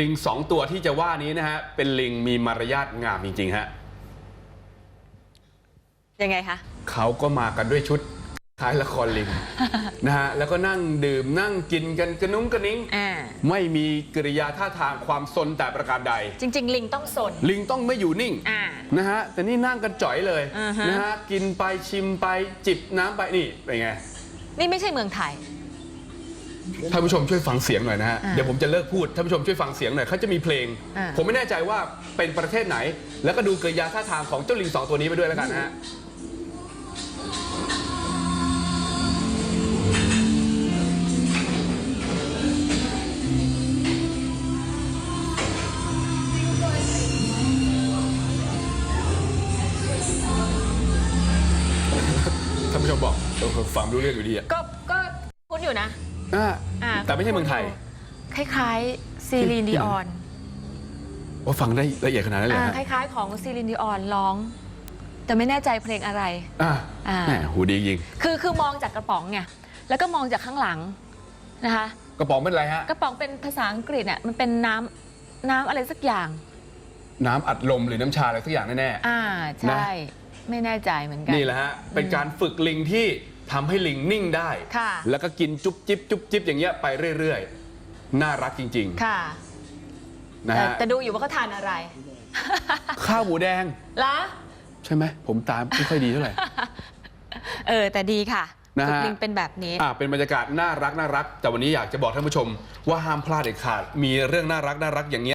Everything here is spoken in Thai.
ลิงสองตัวที่จะว่านี้นะฮะ เป็นลิงมีมารยาทงามจริง ๆ ฮะ ยังไงคะ เขาก็มากันด้วยชุดคล้ายละครลิง นะฮะ แล้วก็นั่งดื่มนั่งกินกันกระนุ้งกระนิ้ง อ่า ไม่มีกิริยาท่าทางความซนแต่ประการใด จริง ๆ ลิงต้องสน ลิงต้องไม่อยู่นิ่ง อ่า นะฮะ แต่นี่นั่งกันจ่อยเลยอือฮะ นะฮะ กินไปชิมไปจิบน้ำไปนี่เป็นไง นี่ไม่ใช่เมืองไทย ท่านผู้ชมช่วยฟังเสียงหน่อยนะฮะ อ่าเดี๋ยวผมจะเลิกพูดท่านผู้ชมช่วยฟังเสียงหน่อยเขาจะมีเพลง อ่า ผมไม่แน่ใจว่าเป็นประเทศไหน แล้วก็ดูกริยาท่าทางของเจ้าลิงสองตัวนี้ไปด้วยแล้วกันนะฮะ ท่านผู้ชมบอกเออฟังไม่รู้เรื่องอยู่ดีอะ ก็ก็คุ้นอยู่นะ อ่าอ่าแต่ไม่ใช่เมืองไทย คล้ายๆซีรีนที่ดิไหนออนว่าฟังได้ละเอียดขนาดนั้นเลยอ่าฮะคล้ายๆ ของซีรีนดิออนร้อง แต่ไม่แน่ใจเพลงอะไร อ่าอ่า แหมหูดีจริงคือคือมองจากกระป๋องไงแล้วก็มองจากข้างหลังนะคะ กระป๋องเป็นอะไรฮะ กระป๋องเป็นภาษาอังกฤษเนี่ยมันเป็นน้ำน้ำอะไรสักอย่าง น้ำอัดลมหรือน้ำชาอะไรสักอย่างแน่ อ่า ใช่ ไม่แน่ใจเหมือนกัๆนี่แหละฮะ เป็นการฝึกลิงที่ ทำให้ลิงนิ่งได้ ค่ะ แล้วก็กินจุ๊บจิ๊บจุ๊บจิ๊บอย่างเงี้ยไปเรื่อยๆ น่ารักจริงค่ะๆนะแต่ฮะแต่ดูอยู่ว่าเขาทานอะไร ข้าวหมูแดง ละใช่ไหมผมตามไม่ค่อยดีเท่าไหร่ เออ แต่ดีค่ะนะฮะ ฝึกลิงเป็นแบบนี้ อ่าเป็นบรรยากาศน่ารักน่ารัก แต่วันนี้อยากจะบอกท่านผู้ชม ว่าห้ามพลาดเด็ดขาดมีเรื่องน่ารักน่ารักอย่างเงี้ย